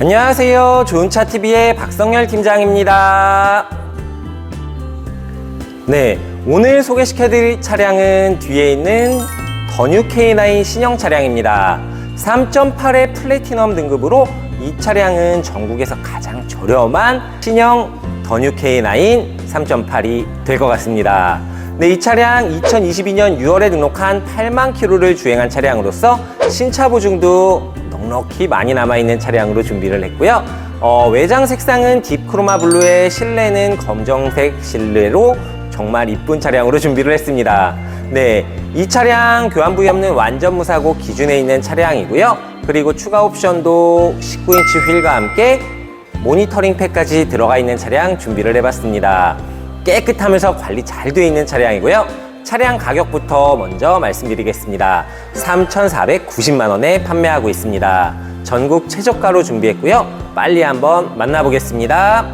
안녕하세요. 좋은차TV의 박성열 팀장입니다. 네, 오늘 소개시켜드릴 차량은 뒤에 있는 더뉴 K9 신형 차량입니다. 3.8의 플래티넘 등급으로 이 차량은 전국에서 가장 저렴한 신형 더뉴 K9 3.8이 될 것 같습니다. 네, 이 차량 2022년 6월에 등록한 8만 킬로를 주행한 차량으로서 신차 보증도 넉넉히 많이 남아있는 차량으로 준비를 했고요. 어, 외장 색상은 딥 크로마 블루에 실내는 검정색 실내로 정말 이쁜 차량으로 준비를 했습니다. 네, 이 차량 교환 부위 없는 완전 무사고 기준에 있는 차량이고요. 그리고 추가 옵션도 19인치 휠과 함께 모니터링 팩까지 들어가 있는 차량 준비를 해봤습니다. 깨끗하면서 관리 잘 되어 있는 차량이고요. 차량 가격부터 먼저 말씀드리겠습니다. 3,490만 원에 판매하고 있습니다. 전국 최저가로 준비했고요. 빨리 한번 만나보겠습니다.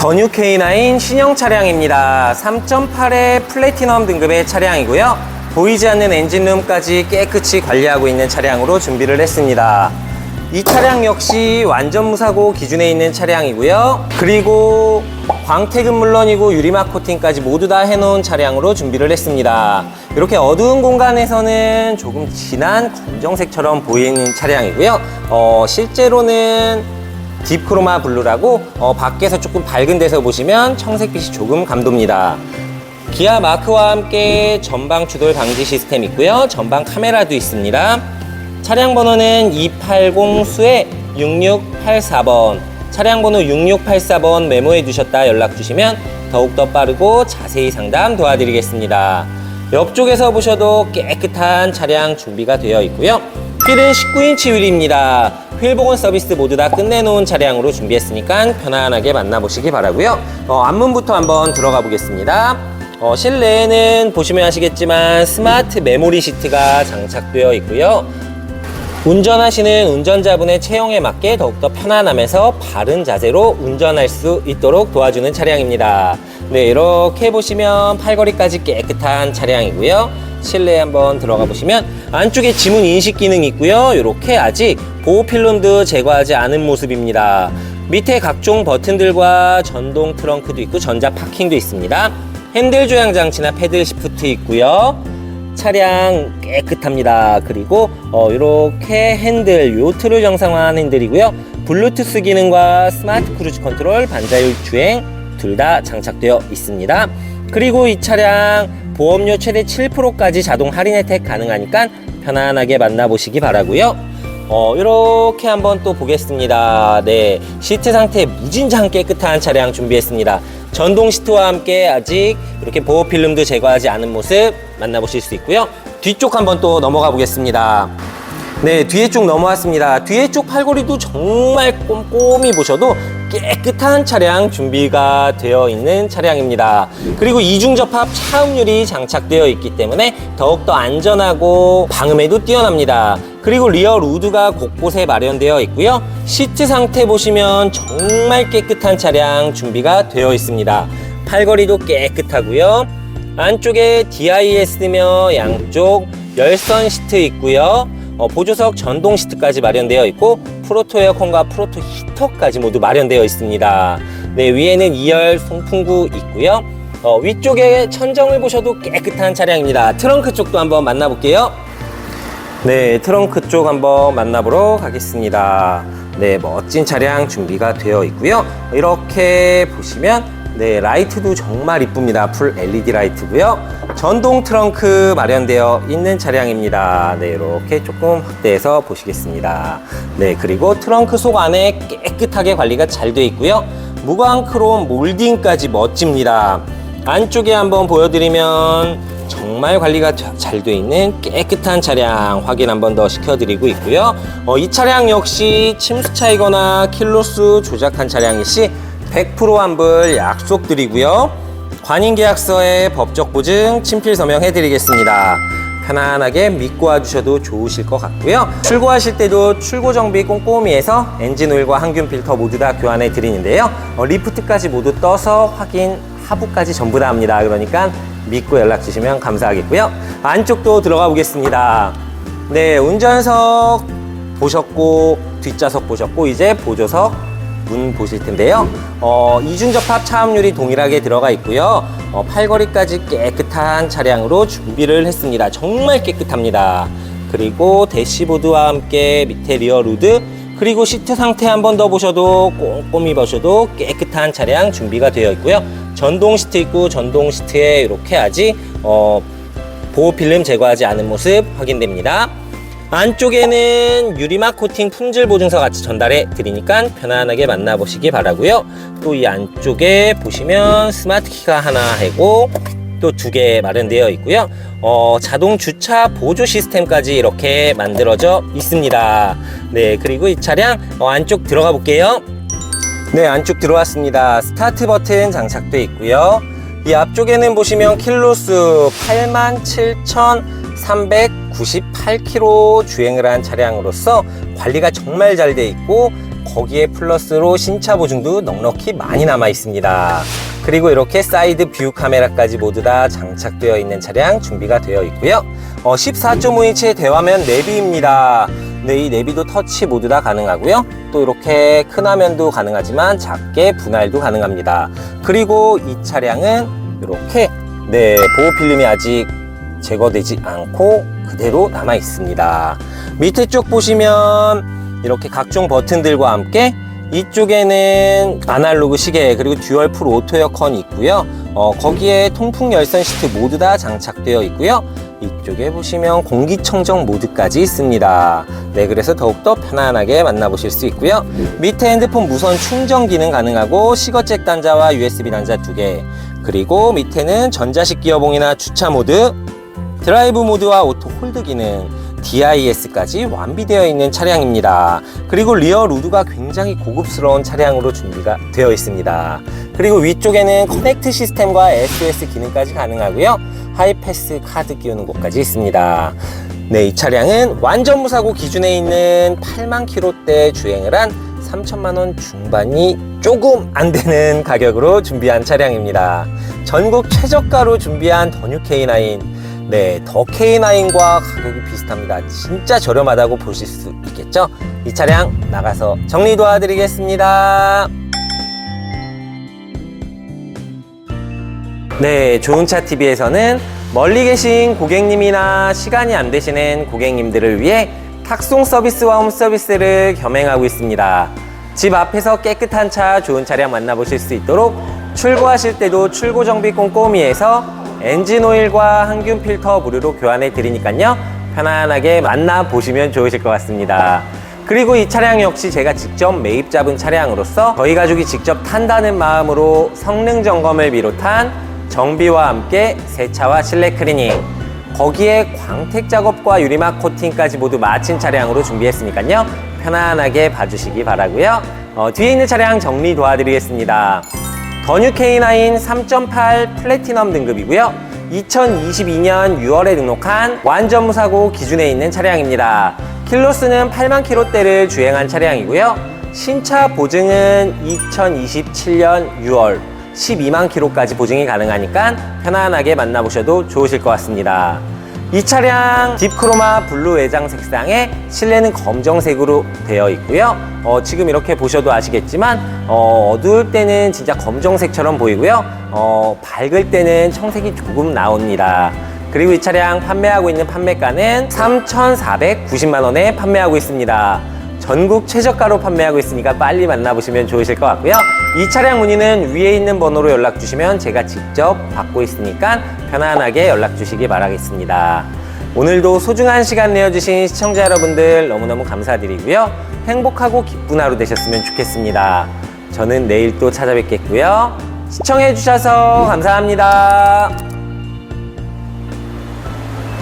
더뉴 K9 신형 차량입니다. 3.8의 플래티넘 등급의 차량이고요. 보이지 않는 엔진룸까지 깨끗이 관리하고 있는 차량으로 준비를 했습니다. 이 차량 역시 완전 무사고 기준에 있는 차량이고요. 그리고 광택은 물론이고 유리막 코팅까지 모두 다 해놓은 차량으로 준비를 했습니다. 이렇게 어두운 공간에서는 조금 진한 검정색처럼 보이는 차량이고요. 어, 실제로는 딥크로마 블루라고 어, 밖에서 조금 밝은 데서 보시면 청색빛이 조금 감돕니다. 기아 마크와 함께 전방 추돌 방지 시스템 있고요. 전방 카메라도 있습니다. 차량 번호는 280수의 6684번. 차량 번호 6684번 메모해 두셨다 연락 주시면 더욱더 빠르고 자세히 상담 도와드리겠습니다. 옆쪽에서 보셔도 깨끗한 차량 준비가 되어 있고요. 휠은 19인치 휠입니다. 휠 복원 서비스 모두 다 끝내놓은 차량으로 준비했으니까 편안하게 만나보시기 바라고요. 어, 앞문부터 한번 들어가 보겠습니다. 어, 실내에는 보시면 아시겠지만 스마트 메모리 시트가 장착되어 있고요. 운전하시는 운전자분의 체형에 맞게 더욱더 편안하면서 바른 자세로 운전할 수 있도록 도와주는 차량입니다. 네, 이렇게 보시면 팔걸이까지 깨끗한 차량이고요. 실내에 한번 들어가 보시면 안쪽에 지문 인식 기능이 있고요. 이렇게 아직 보호 필름도 제거하지 않은 모습입니다. 밑에 각종 버튼들과 전동 트렁크도 있고 전자 파킹도 있습니다. 핸들 조향 장치나 패들 시프트 있고요. 차량 깨끗합니다. 그리고 어, 이렇게 핸들, 요트를 정상화한 핸들이고요. 블루투스 기능과 스마트 크루즈 컨트롤, 반자율 주행 둘 다 장착되어 있습니다. 그리고 이 차량 보험료 최대 7%까지 자동 할인 혜택 가능하니까 편안하게 만나보시기 바라고요. 어, 이렇게 한번 또 보겠습니다. 네. 시트 상태 무진장 깨끗한 차량 준비했습니다. 전동 시트와 함께 아직 이렇게 보호 필름도 제거하지 않은 모습 만나보실 수 있고요. 뒤쪽 한번 또 넘어가 보겠습니다. 네, 뒤에 쪽 넘어왔습니다. 뒤에 쪽 팔걸이도 정말 꼼꼼히 보셔도 깨끗한 차량 준비가 되어 있는 차량입니다. 그리고 이중 접합 차음률이 장착되어 있기 때문에 더욱더 안전하고 방음에도 뛰어납니다. 그리고 리어 우드가 곳곳에 마련되어 있고요. 시트 상태 보시면 정말 깨끗한 차량 준비가 되어 있습니다. 팔걸이도 깨끗하고요. 안쪽에 DIS며 양쪽 열선 시트 있고요. 어, 보조석 전동 시트까지 마련되어 있고 프로토 에어컨과 프로토 히 터까지 모두 마련되어 있습니다. 네, 위에는 2열 송풍구 있고요. 어, 위쪽에 천정을 보셔도 깨끗한 차량입니다. 트렁크 쪽도 한번 만나볼게요. 네, 트렁크 쪽 한번 만나보러 가겠습니다. 네, 멋진 차량 준비가 되어 있고요. 이렇게 보시면 네, 라이트도 정말 이쁩니다. 풀 LED 라이트고요. 전동 트렁크 마련되어 있는 차량입니다. 네, 이렇게 조금 확대해서 보시겠습니다. 네, 그리고 트렁크 속 안에 깨끗하게 관리가 잘 되어 있고요. 무광 크롬 몰딩까지 멋집니다. 안쪽에 한번 보여드리면 정말 관리가 잘돼 있는 깨끗한 차량 확인 한번 더 시켜드리고 있고요. 어, 이 차량 역시 침수 차이거나 킬로수 조작한 차량일 시 100% 환불 약속드리고요. 관인계약서에 법적 보증 친필 서명해드리겠습니다. 편안하게 믿고 와주셔도 좋으실 것 같고요. 출고하실 때도 출고 정비 꼼꼼히 해서 엔진 오일과 항균 필터 모두 다 교환해 드리는데요. 어, 리프트까지 모두 떠서 확인 하부까지 전부 다 합니다. 그러니까 믿고 연락 주시면 감사하겠고요. 안쪽도 들어가 보겠습니다. 네, 운전석 보셨고 뒷좌석 보셨고 이제 보조석 문 보실 텐데요. 어, 이중 접합 차음률이 동일하게 들어가 있고요. 어, 팔걸이까지 깨끗한 차량으로 준비를 했습니다. 정말 깨끗합니다. 그리고 대시보드와 함께 밑에 리어 루드 그리고 시트 상태 한 번 더 보셔도 꼼꼼히 보셔도 깨끗한 차량 준비가 되어 있고요. 전동 시트 있고 전동 시트에 이렇게 아직 어, 보호 필름 제거하지 않은 모습 확인됩니다. 안쪽에는 유리막 코팅 품질 보증서 같이 전달해 드리니까 편안하게 만나보시기 바라고요. 또 이 안쪽에 보시면 스마트 키가 하나 하고 또 두 개 마련되어 있고요. 어, 자동 주차 보조 시스템까지 이렇게 만들어져 있습니다. 네, 그리고 이 차량 어, 안쪽 들어가 볼게요. 네, 안쪽 들어왔습니다. 스타트 버튼 장착돼 있고요. 이 앞쪽에는 보시면 킬로수 87,398km 주행을 한 차량으로서 관리가 정말 잘 돼 있고 거기에 플러스로 신차 보증도 넉넉히 많이 남아 있습니다. 그리고 이렇게 사이드 뷰 카메라까지 모두 다 장착되어 있는 차량 준비가 되어 있고요. 어, 14.5인치의 대화면 내비입니다. 네, 이 내비도 터치 모두 다 가능하고요. 또 이렇게 큰 화면도 가능하지만 작게 분할도 가능합니다. 그리고 이 차량은 이렇게 네, 보호 필름이 아직 제거되지 않고 그대로 남아 있습니다. 밑에 쪽 보시면 이렇게 각종 버튼들과 함께 이쪽에는 아날로그 시계 그리고 듀얼 풀 오토 에어컨이 있고요. 어, 거기에 통풍 열선 시트 모두 다 장착되어 있고요. 이쪽에 보시면 공기청정 모드까지 있습니다. 네, 그래서 더욱더 편안하게 만나보실 수 있고요. 밑에 핸드폰 무선 충전 기능 가능하고 시거잭 단자와 USB 단자 두 개. 그리고 밑에는 전자식 기어봉이나 주차 모드, 드라이브 모드와 오토 홀드 기능, DIS까지 완비되어 있는 차량입니다. 그리고 리어 루드가 굉장히 고급스러운 차량으로 준비가 되어 있습니다. 그리고 위쪽에는 커넥트 시스템과 SOS 기능까지 가능하고요. 하이패스 카드 끼우는 곳까지 있습니다. 네, 이 차량은 완전 무사고 기준에 있는 8만 킬로대 주행을 한 3천만 원 중반이 조금 안 되는 가격으로 준비한 차량입니다. 전국 최저가로 준비한 더뉴 K9 네, 더 K9과 가격이 비슷합니다. 진짜 저렴하다고 보실 수 있겠죠? 이 차량 나가서 정리 도와드리겠습니다. 네, 좋은차 TV에서는 멀리 계신 고객님이나 시간이 안 되시는 고객님들을 위해 탁송 서비스와 홈 서비스를 겸행하고 있습니다. 집 앞에서 깨끗한 차, 좋은 차량 만나보실 수 있도록 출고하실 때도 출고 정비 꼼꼼히 해서 엔진 오일과 항균 필터 무료로 교환해 드리니까요. 편안하게 만나보시면 좋으실 것 같습니다. 그리고 이 차량 역시 제가 직접 매입 잡은 차량으로서 저희 가족이 직접 탄다는 마음으로 성능 점검을 비롯한 정비와 함께 세차와 실내 클리닝 거기에 광택 작업과 유리막 코팅까지 모두 마친 차량으로 준비했으니까요 편안하게 봐주시기 바라고요 어, 뒤에 있는 차량 정리 도와드리겠습니다 더뉴 K9 3.8 플래티넘 등급이고요. 2022년 6월에 등록한 완전 무사고 기준에 있는 차량입니다. 킬로수는 8만 킬로대를 주행한 차량이고요. 신차 보증은 2027년 6월 12만 킬로까지 보증이 가능하니까 편안하게 만나보셔도 좋으실 것 같습니다. 이 차량 딥크로마 블루 외장 색상에 실내는 검정색으로 되어 있고요. 어, 지금 이렇게 보셔도 아시겠지만 어, 어두울 때는 진짜 검정색처럼 보이고요. 어, 밝을 때는 청색이 조금 나옵니다. 그리고 이 차량 판매하고 있는 판매가는 3,490만 원에 판매하고 있습니다. 전국 최저가로 판매하고 있으니까 빨리 만나보시면 좋으실 것 같고요. 이 차량 문의는 위에 있는 번호로 연락 주시면 제가 직접 받고 있으니까 편안하게 연락 주시기 바라겠습니다. 오늘도 소중한 시간 내어주신 시청자 여러분들 너무너무 감사드리고요. 행복하고 기쁜 하루 되셨으면 좋겠습니다. 저는 내일 또 찾아뵙겠고요. 시청해주셔서 감사합니다.